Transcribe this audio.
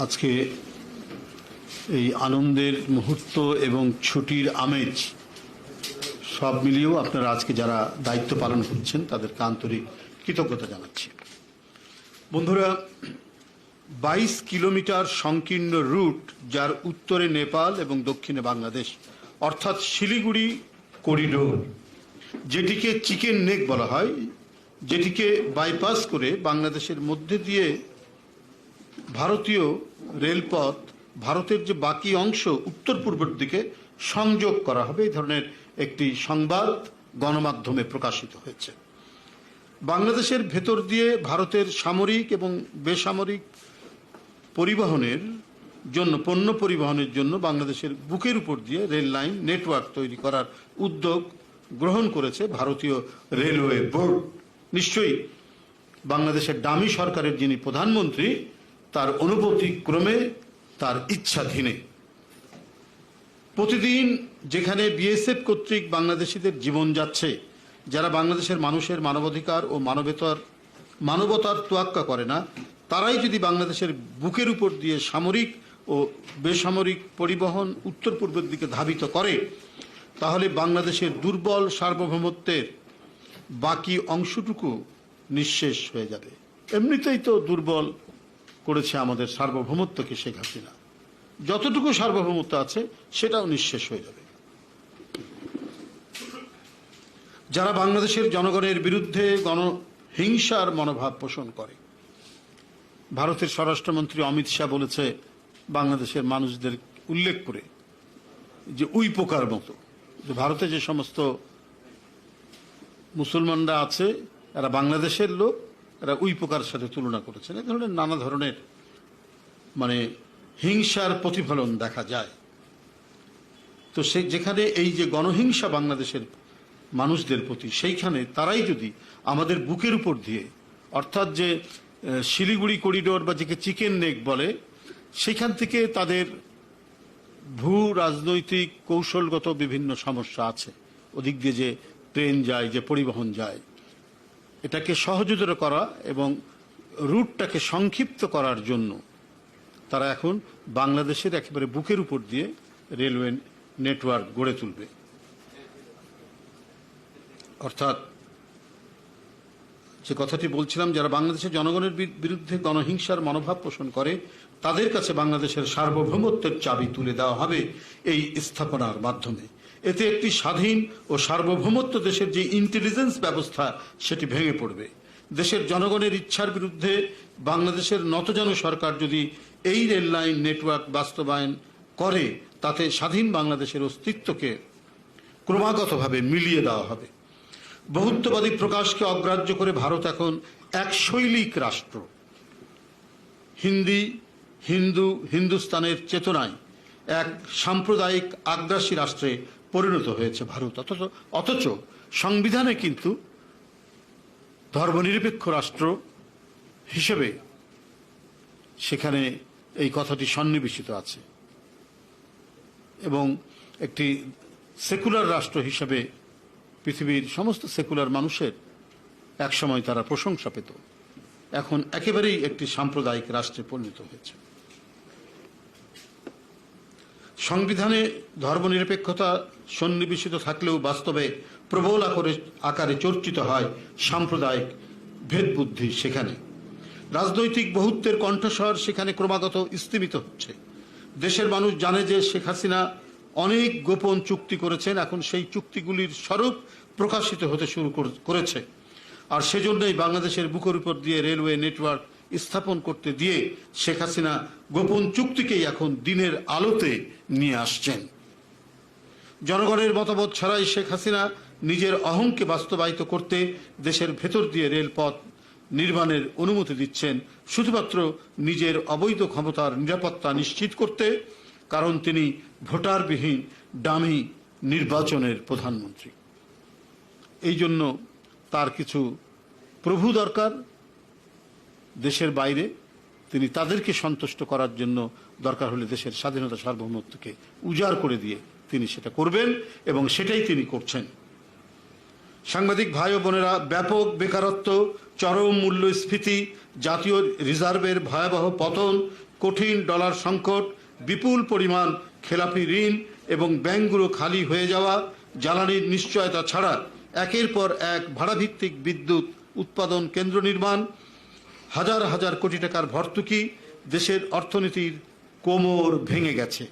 আজকে এই আনন্দের মুহূর্ত এবং ছুটির আমেজ সব মিলিয়েও আপনারা আজকে যারা দায়িত্ব পালন করছেন, তাদেরকে আন্তরিক কৃতজ্ঞতা জানাচ্ছি। বন্ধুরা, বাইশ কিলোমিটার সংকীর্ণ রুট যার উত্তরে নেপাল এবং দক্ষিণে বাংলাদেশ, অর্থাৎ শিলিগুড়ি করিডোর, যেটিকে চিকেন নেক বলা হয়, যেটিকে বাইপাস করে বাংলাদেশের মধ্যে দিয়ে ভারতীয় রেলপথ ভারতের যে বাকি অংশ উত্তর পূর্বের দিকে সংযোগ করা হবে, এই ধরনের একটি সংবাদ গণমাধ্যমে প্রকাশিত হয়েছে। বাংলাদেশের ভেতর দিয়ে ভারতের সামরিক এবং বেসামরিক পরিবহনের জন্য, পণ্য পরিবহনের জন্য বাংলাদেশের বুকের উপর দিয়ে রেল লাইন নেটওয়ার্ক তৈরি করার উদ্যোগ গ্রহণ করেছে ভারতীয় রেলওয়ে বোর্ড। নিশ্চয়ই বাংলাদেশের ডামি সরকারের যিনি প্রধানমন্ত্রী তার অনুভূতি ক্রমে তার ইচ্ছাধীনে। প্রতিদিন যেখানে বিএসএফ কর্তৃক বাংলাদেশিদের জীবন যাচ্ছে, যারা বাংলাদেশের মানুষের মানবাধিকার ও মানবতার মানবতার তোয়াক্কা করে না, তারাই যদি বাংলাদেশের বুকের উপর দিয়ে সামরিক ও বেসামরিক পরিবহন উত্তর পূর্বের দিকে ধাবিত করে, তাহলে বাংলাদেশের দুর্বল সার্বভৌমত্বের বাকি অংশটুকু নিঃশেষ হয়ে যাবে। এমনিতেই তো দুর্বল করেছে আমাদের সার্বভৌমত্বকে শেখ হাসিনা। যতটুকু সার্বভৌমত্ব আছে, সেটাও নিঃশেষ হয়ে যাবে। যারা বাংলাদেশের জনগণের বিরুদ্ধে গণহিংসার মনোভাব পোষণ করে, ভারতের স্বরাষ্ট্রমন্ত্রী অমিত শাহ বলেছে, বাংলাদেশের মানুষদের উল্লেখ করে যে উই পোকার মতো, যে ভারতে যে সমস্ত মুসলমানরা আছে, এরা বাংলাদেশের লোক এরা উই পোকার সাথে তুলনা করেছেন। এ ধরনের নানা ধরনের মানে হিংসার প্রতিফলন দেখা যায়। তো সে, যেখানে এই যে গণহিংসা বাংলাদেশের মানুষদের প্রতি, সেইখানে তারাই যদি আমাদের বুকের উপর দিয়ে, অর্থাৎ যে শিলিগুড়ি করিডোর বা যেকে চিকেন নেক বলে, সেখান থেকে তাদের ভূ রাজনৈতিক কৌশলগত বিভিন্ন সমস্যা আছে। ওদিক দিয়ে যে ট্রেন যায়, যে পরিবহন যায় এটাকে সহজতর করা এবং রুটটাকে সংক্ষিপ্ত করার জন্য তারা এখন বাংলাদেশের একেবারে বুকের উপর দিয়ে রেলওয়ে নেটওয়ার্ক গড়ে তুলবে। অর্থাৎ যে কথাটি বলছিলাম, যারা বাংলাদেশের জনগণের বিরুদ্ধে গণহিংসার মনোভাব পোষণ করে, তাদের কাছে বাংলাদেশের সার্বভৌমত্বের চাবি তুলে দেওয়া হবে এই স্থাপনার মাধ্যমে। এতে একটি স্বাধীন ও সার্বভৌমত্ব দেশের যে ইন্টেলিজেন্স ব্যবস্থা, সেটি ভেঙে পড়বে। দেশের জনগণের ইচ্ছার বিরুদ্ধে বাংলাদেশের নতজানু সরকার যদি এই রেল লাইন নেটওয়ার্ক বাস্তবায়ন করে, তাতে স্বাধীন বাংলাদেশের অস্তিত্বকে ক্রমাগতভাবে মিলিয়ে দেওয়া হবে। বহুত্ববাদী প্রকাশকে অগ্রাহ্য করে ভারত এখন এক শৈলিক রাষ্ট্র। হিন্দি, হিন্দু, হিন্দুস্তানের চেতনায় এক সাম্প্রদায়িক আগ্রাসী রাষ্ট্রে পরিণত হয়েছে ভারত। অথচ অথচ সংবিধানে কিন্তু ধর্মনিরপেক্ষ রাষ্ট্র হিসেবে সেখানে এই কথাটি সন্নিবেশিত আছে। এবং একটি সেকুলার রাষ্ট্র হিসেবে পৃথিবীর সমস্ত সেকুলার মানুষের একসময় তারা প্রশংসা পেত। এখন একেবারেই একটি সাম্প্রদায়িক রাষ্ট্রে পরিণত হয়েছে। সংবিধানে ধর্মনিরপেক্ষতা সন্নিবেশিত থাকলেও বাস্তবে প্রবল আকারে আকারে চর্চিত হয় সাম্প্রদায়িক ভেদবুদ্ধি সেখানে। রাজনৈতিক বহুত্বের কণ্ঠস্বর সেখানে ক্রমাগত স্তীমিত হচ্ছে। দেশের মানুষ জানে যে শেখ হাসিনা অনেক গোপন চুক্তি করেছেন, এখন সেই চুক্তিগুলির স্বরূপ প্রকাশিত হতে শুরু কর- করেছে। আর সেজন্যই বাংলাদেশের বুকের উপর দিয়ে রেলওয়ে নেটওয়ার্ক স্থাপন করতে দিয়ে শেখ হাসিনা গোপন চুক্তিকেই এখন দিনের আলোতে নিয়ে আসছেন। জনগণের মতামত ছাড়াই শেখ হাসিনা নিজের অহংকে বাস্তবায়িত করতে দেশের ভেতর দিয়ে রেলপথ নির্মাণের অনুমতি দিচ্ছেন। শুধুমাত্র নিজের অবৈধ ক্ষমতার নিরাপত্তা নিশ্চিত করতে, কারণ তিনি ভোটারবিহীন ডামি নির্বাচনের প্রধানমন্ত্রী। এই জন্য তার কিছু প্রভু দরকার দেশের বাইরে, তিনি তাদেরকে সন্তুষ্ট করার জন্য দরকার হলে দেশের স্বাধীনতা সার্বভৌমত্বকে উজাড় করে দিয়ে তিনি সেটা করবেন এবং সেটাই তিনি করছেন। সাংবাদিক ভাই বোনেরা, ব্যাপক বেকারত্ব, চরম মূল্যস্ফীতি, জাতীয় রিজার্ভের ভয়াবহ পতন, কঠিন ডলার সংকট, বিপুল পরিমাণ খেলাপি ঋণ এবং ব্যাংকগুলো খালি হয়ে যাওয়া, জ্বালানির নিশ্চয়তা ছাড়া একের পর এক ভাড়াভিত্তিক বিদ্যুৎ উৎপাদন কেন্দ্র নির্মাণ হাজার হাজার কোটি টাকার ভর্তুকি দেশের অর্থনীতির কোমর ভেঙে গেছে।